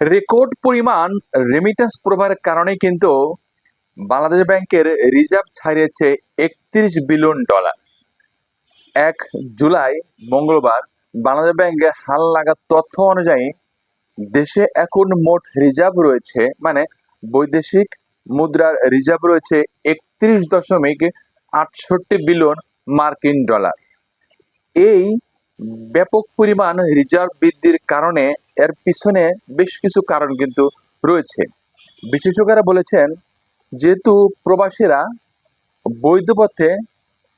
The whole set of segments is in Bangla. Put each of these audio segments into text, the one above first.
রেকর্ড পরিমাণ রেমিটেন্স প্রবাহের কারণে কিন্তু বাংলাদেশ ব্যাংকের রিজার্ভ ছাড়িয়েছে একত্রিশ বিলিয়ন ডলার। এক জুলাই মঙ্গলবার বাংলাদেশ ব্যাংকের হাল লাগা তথ্য অনুযায়ী দেশে এখন মোট রিজার্ভ রয়েছে মানে বৈদেশিক মুদ্রার রিজার্ভ রয়েছে একত্রিশ দশমিক আটষট্টি বিলিয়ন মার্কিন ডলার। এই ব্যাপক পরিমাণ রিজার্ভ বৃদ্ধির কারণে এর পিছনে বেশ কিছু কারণ কিন্তু রয়েছে। বিশেষজ্ঞরা বলেছেন, যেহেতু প্রবাসীরা বৈধ পথে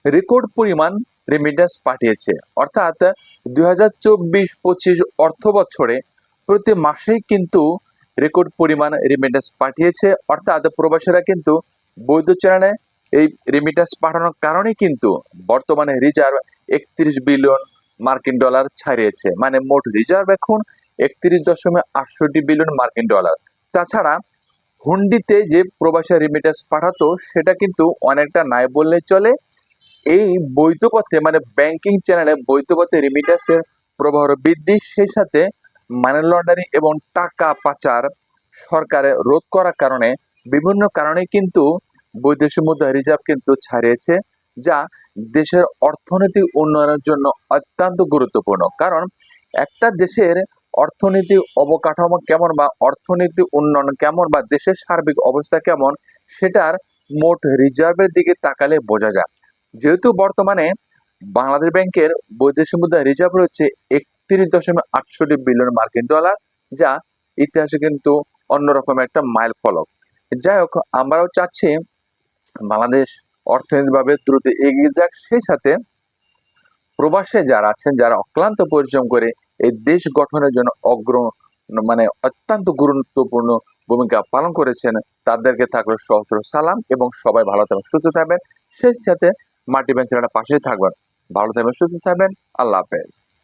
রেকর্ড পরিমাণ রেমিটেন্স পাঠিয়েছে, অর্থাৎ দুই হাজার চব্বিশ পঁচিশ অর্থ বছরে প্রতি মাসেই কিন্তু রেকর্ড পরিমাণ রেমিটেন্স পাঠিয়েছে, অর্থাৎ প্রবাসীরা কিন্তু বৈধ চ্যানেলে এই রেমিটেন্স পাঠানোর কারণে কিন্তু বর্তমানে রিজার্ভ একত্রিশ বিলিয়ন মার্কিন ডলার ছাড়িয়েছে। মানে মোট রিজার্ভ এখন একত্রিশ দশমিক আটষট্টি বিলিয়ন মার্কিন ডলার। তাছাড়া, হুন্ডিতে যে প্রবাসী রেমিটেন্স পাঠাতো, সেটা কিন্তু অনেকটা নাই বললে চলে। এই বৈধপথে মানে ব্যাংকিং চ্যানেলে বৈধ পথে রেমিটেন্সের প্রবাহ বৃদ্ধি, সেই সাথে মানি লন্ডারিং এবং টাকা পাচার সরকারের রোধ করার কারণে বিভিন্ন কারণে কিন্তু বৈদেশিক মুদ্রা রিজার্ভ কিন্তু ছাড়িয়েছে, যা দেশের অর্থনৈতিক উন্নয়নের জন্য অত্যন্ত গুরুত্বপূর্ণ। কারণ একটা দেশের অর্থনৈতিক অবকাঠামো কেমন বা অর্থনৈতিক উন্নয়ন কেমন বা দেশের সার্বিক অবস্থা কেমন সেটার মোট রিজার্ভের দিকে তাকালে বোঝা যায় যেহেতু বর্তমানে বাংলাদেশ ব্যাংকের বৈদেশিক মুদ্রা রিজার্ভ রয়েছে একত্রিশ দশমিক আটষট্টি বিলিয়ন মার্কিন ডলার, যা ইতিহাসে কিন্তু অন্যরকম একটা মাইল ফলক। যাই হোক, আমরাও চাচ্ছি বাংলাদেশ অর্থনৈতিকভাবে দ্রুত এগিয়ে যাক, সেই সাথে প্রবাসে যারা আছেন, যারা অক্লান্ত পরিশ্রম করে এই দেশ গঠনের জন্য অগ্র মানে অত্যন্ত গুরুত্বপূর্ণ ভূমিকা পালন করেছেন, তাদেরকে থাকল সহস্র সালাম এবং সবাই ভালো থাকবেন, সুস্থ থাকবেন। সেই সাথে মাটি ব্যাংক পাশেই থাকবেন। ভালো থাকবেন, সুস্থ থাকবেন। আল্লাহ হাফেজ।